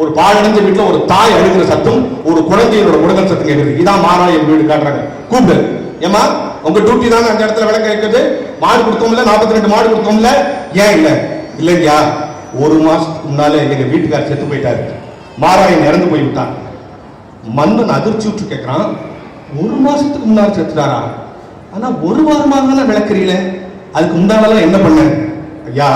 ஒரு பாழடைஞ்ச வீட்டில் ஒரு தாய் அழுகிற சத்தம் ஒரு குழந்தையோட உடல் சத்தம் கேட்குது. இதான் என் வீடு காட்டுறாங்க. கூப்பிடு. ஏமா உங்க டியூட்டி தானே அந்த இடத்துல விளக்க இருக்குது மாடு கொடுத்தோம்ல நாற்பத்தி ரெண்டு மாடு கொடுத்தோம்ல. ஏன் இல்லை? இல்லைங்கயா ஒரு மாசத்துக்கு முன்னாலே எங்க வீட்டுக்காரர் செத்து போயிட்டாரு. மாராயன் இறந்து போய் விட்டான். மன்னன் அதிர்ச்சி விட்டு கேட்கிறான் ஒரு மாசத்துக்கு முன்னாடி செத்துட்டாரா? ஆனா ஒரு வாரமாக தானே விளக்குறீங்களே அதுக்கு முன்னாலெல்லாம் என்ன பண்ண? ஐயா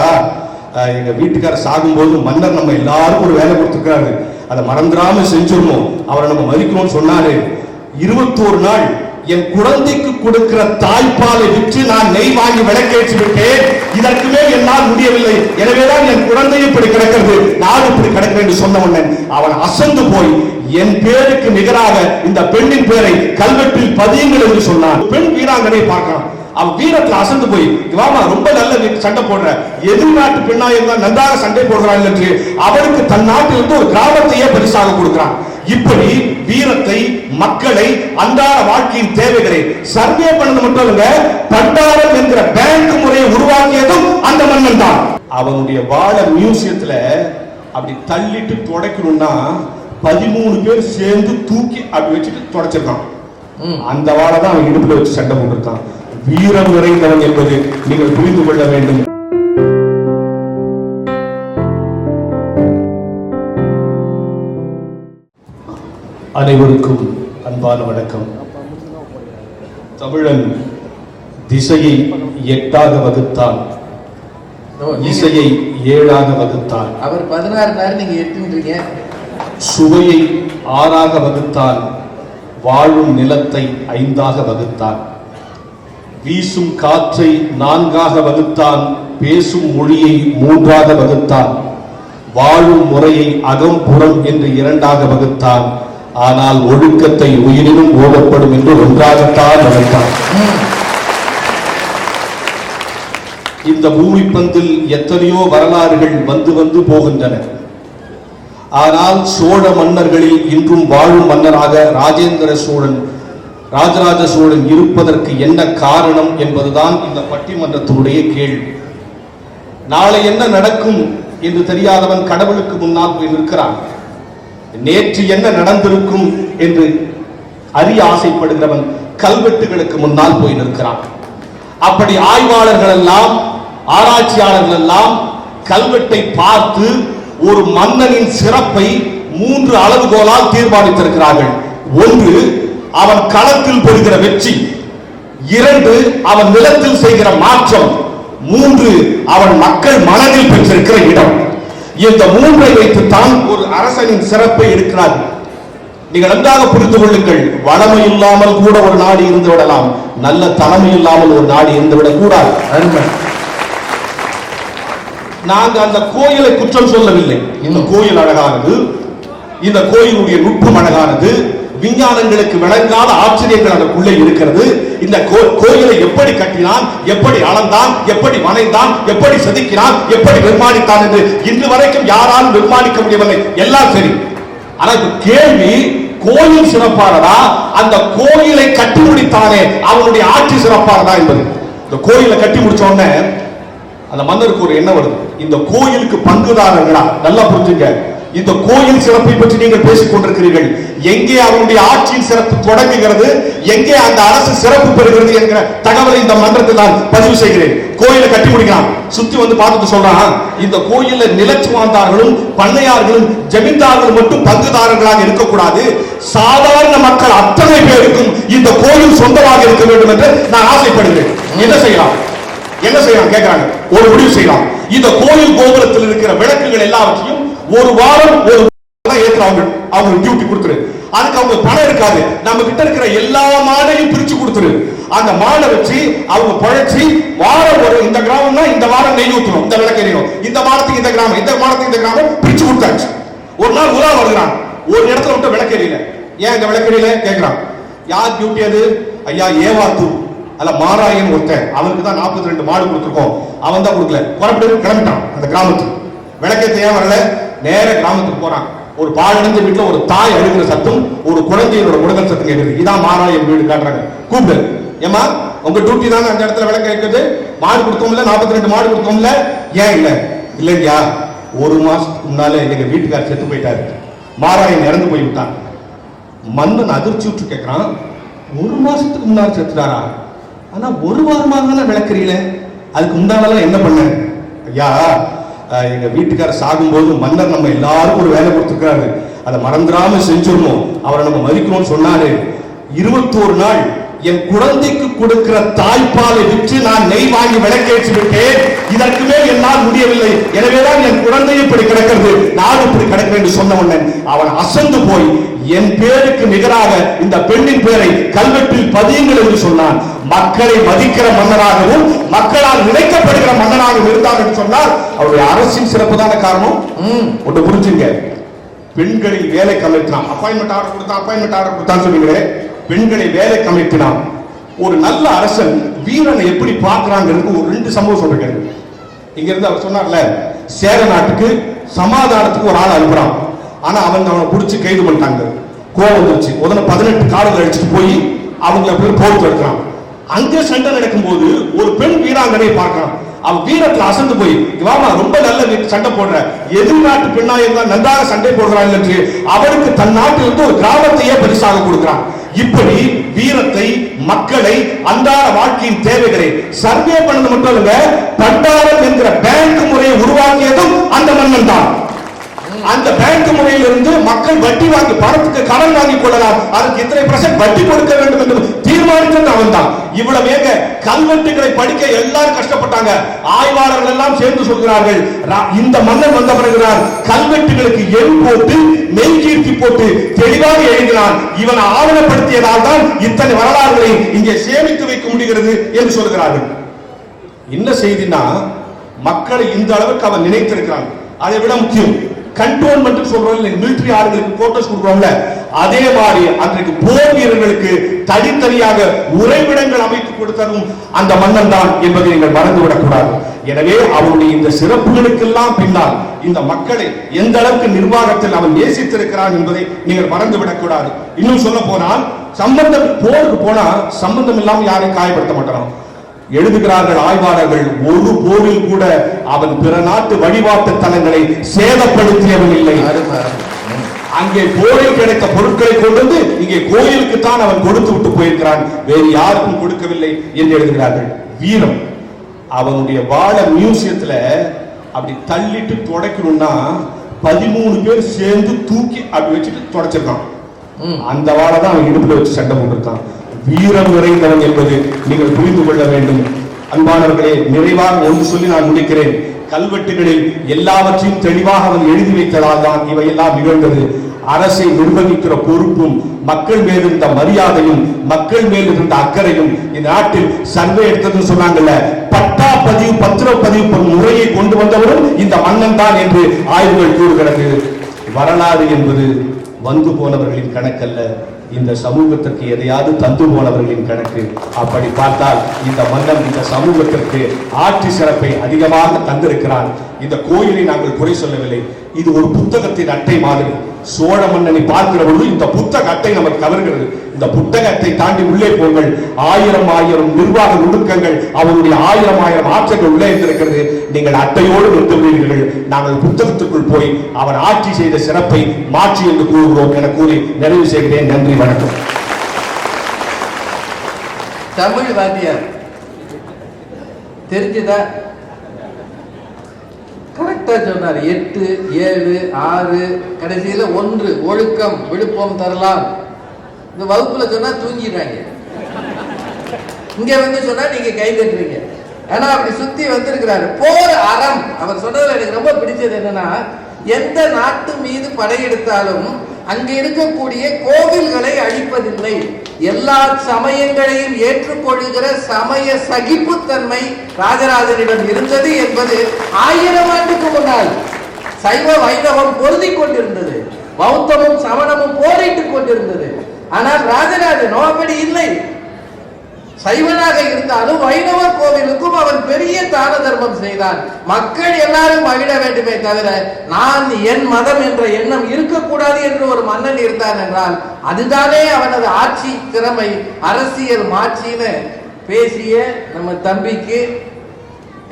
அஹ், எங்க வீட்டுக்காரர் சாகும்போது மன்னர் நம்ம எல்லாரும் ஒரு வேலை கொடுத்துருக்காரு அதை மறந்துடாம செஞ்சிடணும். அவரை நம்ம மதிக்கணும்னு சொன்னாரு. இருபத்தோரு நாள் என் குழந்தைக்கு கொடுக்கிற தாய்ப்பாலை விற்று நான் நெய் வாங்கி விளக்கேற்றி விட்டேன். இதற்கு மேல் என்னால் முடியவில்லை. எனவேதான் என் குழந்தை இப்படி கிடக்கிறது. நான் இப்படி கிடக்கிறேன் என்று சொன்ன உடனே அவன் அசந்து போய் என் பேருக்கு நிகராக இந்த பெண்ணின் பேரை கல்வெட்டில் பதியுங்கள் என்று சொன்னான். பெண் வீராங்கனை பார்க்கலாம். அவன் வீரத்துல அசந்து போய் வாமா ரொம்ப நல்ல சண்டை போடுற. எதிர் நாட்டு பெண்ணா இருந்தா நன்றாக சண்டை போடுறாள் என்று அவருக்கு தன் நாட்டிலிருந்து ஒரு கிராமத்தையே பரிசாக கொடுக்கிறான். இப்படி வீரத்தை மக்களை அன்றாட வாழ்க்கையின் தேவைகளை சர்வே பண்ணது மட்டும் இல்ல பண்டாரம் என்கிற பேங்க் முறையை உருவாக்கியதும் அந்த மன்னன் தான். அவனுடைய வாழ மியூசியத்துல அப்படி தள்ளிட்டு துடைக்கணும்னா பதிமூணு பேர் சேர்ந்து தூக்கி அப்படி வச்சுட்டு துடைச்சிருக்கான். அந்த வாழை தான் அவன் இடுப்புல வச்சு சண்டை போட்டிருக்கான். வீரம் நிறைந்தவன் என்பது நீங்கள் புரிந்து கொள்ள வேண்டும். அனைவருக்கும் அன்பான வணக்கம். தமிழன் திசையை எட்டாக வகுத்தான். இசையை ஏழாக வகுத்தான். அவர் பதினாறுனாரு நீங்க எட்டுன்றீங்க. சுவையை ஆறாக வகுத்தான். வாழும் நிலத்தை ஐந்தாக வகுத்தான். வீசும் காற்றை நான்காக வகுத்தான் பேசும் மொழியை மூன்றாக வகுத்தான். வாழும் முறையை அகம்புறம் என்று இரண்டாக வகுத்தான். ஆனால் ஒழுக்கத்தை உயிரினும் ஓடப்படும் என்று ஒன்றாகத்தான் வகுத்தான். இந்த பூமி பந்தில் எத்தனையோ வரலாறுகள் வந்து வந்து போகின்றன. ஆனால் சோழ மன்னர்களில் இன்றும் வாழும் மன்னராக ராஜேந்திர சோழன் ராஜராஜ சோழன் இருப்பதற்கு என்ன காரணம் என்பதுதான் இந்த பட்டிமன்றத்தினுடைய கேள்வி. நாளை என்ன நடக்கும் என்று தெரியாதவன் கடவுளுக்கு முன்னால் போய் நிற்கிறான். நேற்று என்ன நடந்திருக்கும் என்று அறிய ஆசைப்படுகிறவன் கல்வெட்டுகளுக்கு முன்னால் போய் நிற்கிறான். அப்படி ஆய்வாளர்கள் எல்லாம் ஆராய்ச்சியாளர்கள் எல்லாம் கல்வெட்டை பார்த்து ஒரு மன்னனின் சிறப்பை மூன்று அளவுகோலால் தீர்மானித்திருக்கிறார்கள். ஒன்று அவன் களத்தில் பெறுகிற வெற்றி. இரண்டு அவன் நிலத்தில் செய்கிற மாற்றம். மூன்று அவன் மக்கள் மனதில் பெற்றிருக்கிற இடம். இந்த மூன்றை வைத்துத்தான் ஒரு அரசனின் சிறப்பை இருக்கிறார். நீங்கள் நன்றாக புரிந்து கொள்ளுங்கள். வளமை இல்லாமல் கூட ஒரு நாடு இருந்து விடலாம். நல்ல தலைமை இல்லாமல் ஒரு நாடு இருந்து விடக் கூடாது அருமை. நாங்க அந்த கோயிலை குற்றம் சொல்லவில்லை. இந்த கோயில் அழகானது. இந்த கோயிலுடைய நுட்பம் அழகானது. விஞ்ஞானங்களுக்கு விளங்காத ஆச்சரியங்கள் அதற்குள்ளே இருக்கிறது. இந்த கோ- கோயிலை எப்படி கட்டினான் எப்படி அளந்தான் எப்படி வளைந்தான் எப்படி செதுக்கினான் எப்படி நிர்மாணித்தான் என்று இன்று வரைக்கும் யாராலும் நிர்மாணிக்க முடியவில்லை. எல்லாம் சரி. ஆனால் கேள்வி கோயில் சிறப்பானதா? அந்த கோயிலை கட்டி முடித்தானே அவனுடைய ஆட்சி சிறப்பானதா என்பது. இந்த கோயிலை கட்டி முடிச்ச உடனே அந்த மன்னருக்கு ஒரு என்ன வருது. இந்த கோயிலுக்கு பங்குதாரர்களா? நல்லா புரிஞ்சுங்க. இந்த கோயில் சிறப்பை பற்றி நீங்கள் பேசிக் கொண்டிருக்கிறீர்கள். எங்கே அவருடைய ஆட்சியின் சிறப்பு தொடங்குகிறது எங்கே அந்த அரசு சிறப்பு பெறுகிறது என்கிற தகவலை இந்த மன்றத்தில் நான் பதிவு செய்கிறேன். கோயிலை கட்டி முடிக்கலாம். சுத்தி வந்து பார்த்துட்டு சொல்றான் இந்த கோயில்ல நிலச்சுவாந்தார்களும் பண்ணையார்களும் ஜமீன்தார்களும் மட்டும் பங்குதாரர்களாக இருக்கக்கூடாது. சாதாரண மக்கள் அத்தனை பேருக்கும் இந்த கோயில் சொந்தமாக இருக்க வேண்டும் என்று நான் ஆசைப்படுகிறேன். என்ன செய்யலாம்? என்ன செய்யலாம்? கேட்கிறாங்க ஒரு முடிவு செய்யலாம். இந்த கோயில் கோபுரத்தில் இருக்கிற விளக்குகள் எல்லாவற்றையும் ஒரு வாரம் ஒரு தான் அவங்க அவங்க டியூட்டி கொடுத்துரு. அதுக்கு அவங்க பணம் இருக்காது. நம்ம கிட்ட இருக்கிற எல்லா மாடையும் பிரிச்சு கொடுத்துரு. அந்த மாடை வச்சு அவங்க பழைச்சி வாரம் ஒரு இந்த கிராமம்னா இந்த வாரம் நெய் ஊற்றணும் இந்த விளக்கறியும் இந்த வாரத்துக்கு இந்த கிராமம் இந்த வாரத்துக்கு இந்த கிராமம் பிரிச்சு கொடுத்தாச்சு. ஒரு நாள் உலா வருகிறான். ஒரு இடத்துல விட்டு விளக்கறியில ஏன் இந்த விளக்கறியில கேட்கிறான் யார் டியூட்டி அது? ஐயா ஏவாத்து. அல்ல மாராயன் ஒருத்தன். அவனுக்கு தான் நாற்பத்தி ரெண்டு மாடு கொடுத்துருக்கோம். அவன் தான் கொடுக்கல. புறப்பட்டு கிளம்பிட்டான் அந்த கிராமத்துக்கு. விளக்கத்தை ஏன் வரல? நேர கிராமத்துக்கு போறான். ஒரு பாழடைஞ்ச வீட்டுல ஒரு தாய் அழுகிற சத்தம் ஒரு குழந்தையோட முடங்கல் சத்தம் கேட்குது இதான் மாராயன் வீடு காட்டுறாங்க. கூப்பிடு. ஏமா உங்க டியூட்டி தானே அந்த இடத்துல விளக்கு கேட்குது? மாடு கொடுத்தோம்ல நாற்பத்தி ரெண்டு மாடு கொடுத்தோம்ல? ஏன் இல்லை? இல்லையா ஒரு மாசத்துக்கு முன்னால எங்க வீட்டுக்காரர் செத்து போயிட்டாரு. மாராயன் இறந்து போய் விட்டான். மன்னன் அதிர்ச்சி விட்டு கேட்கிறான் ஒரு மாசத்துக்கு முன்னாடி செத்துட்டாரா? ஆனா ஒரு வாரமாக தானே விளக்குறீங்களே அதுக்கு முன்னாலெல்லாம் என்ன பண்ண? ஐயா எங்கள் எங்க வீட்டுக்காரர் சாகும்போது மன்னர் நம்ம எல்லாருக்கும் ஒரு வேலை கொடுத்துருக்காரு அதை மறந்துடாம செஞ்சிடணும். அவரை நம்ம மதிக்கணும்னு சொன்னாரு. இருபத்தோரு நாள் என் குழந்தைக்கு கொடுக்கிற தாய்ப்பாலை விற்று நான் நெய் வாங்கி விளக்கேற்றி விட்டேன். இதற்கு மேல் என்னால் முடியவில்லை. எனவேதான் என் குழந்தை இப்படி கிடக்கிறது. நான் இப்படி கிடக்கிறேன் என்று சொன்ன உடனே அவன் அசந்து போய் என் பேருக்கு நிகராக இந்த பெண்ணின் பேரை கல்வெட்டில் பதியுங்கள் என்று சொன்னான். மக்களை மதிக்கிற மன்னராகவும் மக்களால் நினைக்கப்படுகிற மன்னராகவும் இருந்தார் என்று சொன்னால் அவருடைய அரசின் சிறப்பு தான காரணம்? ம் ஒன்று புரிஞ்சுங்க. பெண்களை வேலை கமிழ்த்தினான் அப்பாயின்மெண்ட் ஆர்டர் கொடுத்தான் அப்பாயின்மெண்ட் ஆர்டர் கொடுத்தான்னு சொன்னீங்களே. பெண்களை வேலை கமிழ்த்தினான் ஒரு நல்ல அரசன் வீரனை எப்படி பார்க்கறாங்கிறதுக்கு ஒரு ரெண்டு சம்பவம் சொல்றேன் இங்க இருந்து அவர் சொன்னார்ல சேர நாட்டுக்கு சமாதானத்துக்கு ஒரு ஆள் அனுப்புறான். ஆனா அவங்க அவனை பிடிச்சி கைது பண்ணிட்டாங்க. கோவம் வந்துருச்சு. உடனே பதினெட்டு காலங்கள் அடிச்சுட்டு போய் அவங்கள போய் போர் எடுக்கிறான் அங்கே சண்டை நடக்கும்போது ஒரு பெண் வீராங்கனையை பார்க்கறான். அவன் வீரத்துல அசந்து போய் வாமா ரொம்ப நல்ல சண்டை போடுற. எதிர்நாட்டு பெண்ணா இருந்தால் நன்றாக சண்டை போடுறான் என்று அவருக்கு தன் நாட்டிலிருந்து ஒரு கிராமத்தையே பரிசாக கொடுக்கிறான். இப்படி வீரத்தை மக்களை அன்றாட வாழ்க்கையின் தேவைகளை சர்வே பண்ணது மட்டும் இல்ல பண்டாரம் என்கிற பேங்க் முறையை உருவாக்கியதும் அந்த மன்னன் தான். அந்த பேங்க் முறையிலிருந்து மக்கள் வட்டி வாங்கி பணத்துக்கு கடன் வாங்கி கொள்ளலாம். அதற்கு இத்தனை பர்சன்ட் வட்டி கொடுக்க வேண்டும் என்று தீர்மானித்தது அவன் தான் இவ்வளவு ஏக கல்வெட்டுகளை படிக்க எல்லாரும் கஷ்டப்பட்டாங்க. ஆய்வாளர்கள் எல்லாம் சேர்ந்து சொல்கிறார்கள் இந்த மன்னன் வந்த பிறகுதான் கல்வெட்டுகளுக்கு எண் போட்டு மெய்கீர்த்தி போட்டு தெளிவாக எழுதினான். இவன் ஆவணப்படுத்தியதால் தான் இத்தனை வரலாறுகளை இங்கே சேமித்து வைக்க முடிகிறது என்று சொல்கிறார்கள். என்ன செய்தினா மக்களை இந்த அளவுக்கு அவன் நினைத்திருக்கிறான். அதை விட முக்கியம் கண்டோன்மெண்ட் சொல்றோம் மிலிட்டரி ஆளுங்களுக்கு கோட்டஸ் கொடுக்குறோம்ல அதே மாதிரி அன்றைக்கு போர் வீரர்களுக்கு தனித்தனியாக உறைவிடங்கள் அமைத்து கொடுத்ததும் அந்த மன்னன் தான் என்பதை நீங்கள் மறந்துவிடக் கூடாது எனவே அவருடைய இந்த சிறப்புகளுக்கெல்லாம் பின்னால் இந்த மக்களை எந்த அளவுக்கு நிர்வாகத்தில் அவன் நேசித்திருக்கிறான் என்பதை நீங்கள் மறந்துவிடக் கூடாது இன்னும் சொல்ல போனால் சம்பந்தம் போருக்கு போனா சம்பந்தம் இல்லாமல் யாரையும் காயப்படுத்த மாட்டான் எழுதுகிறார்கள் ஆய்வாளர்கள் ஒரு போரில் கூட அவன் பிற நாட்டு வழிபாட்டு தலங்களை சேதப்படுத்தியவன் இல்லை. அங்கே போரில் கிடைத்த பொருட்களை கொண்டு வந்து இங்கே கோயிலுக்கு தான் அவன் கொடுத்து விட்டு போயிருக்கிறான். வேறு யாருக்கும் கொடுக்கவில்லை என்று எழுதுகிறார்கள். வீரம். அவனுடைய வாழ மியூசியத்துல அப்படி தள்ளிட்டு துடைக்கணும்னா பதிமூணு பேர் சேர்ந்து தூக்கி அப்படி வச்சுட்டு துடைச்சிருக்கான். அந்த வாழை தான் அவன் இடுப்புல வச்சு சண்டை போட்டிருக்கான். வீரம் நிறைந்தவன் என்பது நீங்கள் புரிந்து கொள்ள வேண்டும். அன்பானவர்களே நிறைவாக ஒன்று சொல்லி நான் முடிக்கிறேன். கல்வெட்டுகளில் எல்லாவற்றையும் தெளிவாக அவன் எழுதி வைத்ததால் தான் இவையெல்லாம் நிகழ்ந்தது. அரசை நிர்வகிக்கிற பொறுப்பும் மக்கள் மேல் இருந்த மரியாதையும் மக்கள் மேல் இருந்த அக்கறையும் இந்த நாட்டில் சர்வே எடுத்ததுன்னு சொன்னாங்கல்ல பட்டா பதிவு பத்திரப்பதிவு போன்ற முறையை கொண்டு வந்தவரும் இந்த மன்னன் தான் என்று ஆய்வுகள் கூறுகிறது. வரலாறு என்பது வந்து போனவர்களின் கணக்கல்ல. இந்த சமூகத்திற்கு எதையாவது தந்து போனவர்களின் கணக்கு. அப்படி பார்த்தால் இந்த மன்னன் இந்த சமூகத்திற்கு ஆட்சி சிறப்பை அதிகமாக தந்திருக்கிறான். இந்த கோயிலை நாங்கள் குறை சொல்லவில்லை. இது ஒரு புத்தகத்தின் அட்டை மாதிரி. சோழ மன்னனை பார்க்கிற பொழுது இந்த புத்தக அட்டை நமக்கு கவர்கிறது. இந்த புத்தக அட்டை தாண்டி உள்ளே போங்கள். ஆயிரம் ஆயிரம் நிர்வாக நுணுக்கங்கள் அவருடைய ஆயிரம் ஆயிரம் ஆற்றங்கள் உள்ளே இருந்திருக்கிறது. நீங்கள் அட்டையோடு நிறுத்துவீர்கள் நாங்கள் புத்தகத்துக்குள் போய் அவர் ஆட்சி செய்த சிறப்பை மாற்றி என்று கூறுகிறோம் என கூறி நிறைவு செய்கிறேன். நன்றி வணக்கம். தமிழ் வாத்தியார் தெரிஞ்சுதா? கரெக்டா சொன்னார். எட்டு ஏழு ஆறு கடைசியில ஒன்று. ஒழுக்கம் விழுப்பம் தரலாம். இந்த வகுப்புல சொன்னா தூங்கிடுறாங்க. இங்க வந்து சொன்னா நீங்க கை தட்டுறீங்க. ஏன்னா அப்படி சுத்தி வந்திருக்கிறாரு. போர் அறம். அவர் சொன்னதுல எனக்கு ரொம்ப பிடிச்சது என்னன்னா எந்த நாட்டு மீது படையெடுத்தாலும் அங்கு இருக்கக்கூடிய கோவில்களை அழிப்பதில்லை. எல்லா சமயங்களையும் ஏற்றுக்கொள்கிற சமய சகிப்புத்தன்மை ராஜராஜனிடம் இருந்தது என்பது ஆயிரம் ஆண்டுக்கு முன்னால் சைவ வைணவம் பொருதி கொண்டிருந்தது. பௌத்தமும் சமணமும் போரிட்டுக் கொண்டிருந்தது. ஆனால் ராஜராஜனோ அப்படி இல்லை சைவனாக இருந்தாலும் வைணவ கோவிலுக்கும் அவன் பெரிய தான தர்மம் செய்தான். மக்கள் எல்லாரும் மகிழ வேண்டுமே தவிர நான் என் மதம் என்ற எண்ணம் இருக்கக்கூடாது என்று ஒரு மன்னன் இருந்தான் என்றால் அதுதானே அவனது ஆட்சி திறமை அரசியல் மாட்சின்னு பேசிய நம்ம தம்பிக்கு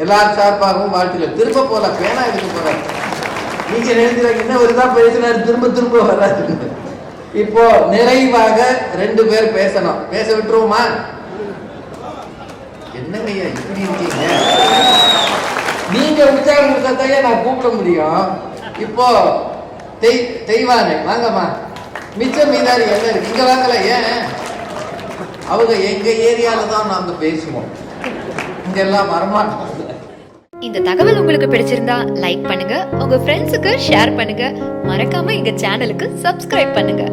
எல்லார் சார்பாகவும் வாழ்த்துக்கள். திரும்ப போல பேனா எடுத்து போறேன் நீங்க நினைக்கிறாங்க என்ன ஒரு தான் பேசினார் திரும்ப திரும்ப வராது இப்போ நிறைவாக ரெண்டு பேர் பேசணும். பேச விட்டுருவோமா? என்னங்கய்யா இப்படி இருக்கீங்க? நீங்க உற்சாகம் கொடுத்தாதான் நான் கூப்பிட முடியும். இப்போ தெய் தெய்வானே வாங்கம்மா. மிச்சம் மீதாரி என்ன இருக்கு? இங்க வாங்கல ஏன்? அவங்க எங்க ஏரியால தான் நாங்க பேசுவோம். இங்க எல்லாம் வரமாட்டோம். இந்த தகவல் உங்களுக்கு பிடிச்சிருந்தா லைக் பண்ணுங்க. உங்க ஃப்ரெண்ட்ஸுக்கு ஷேர் பண்ணுங்க. மறக்காம எங்க சேனலுக்கு சப்ஸ்கிரைப் பண்ணுங்க.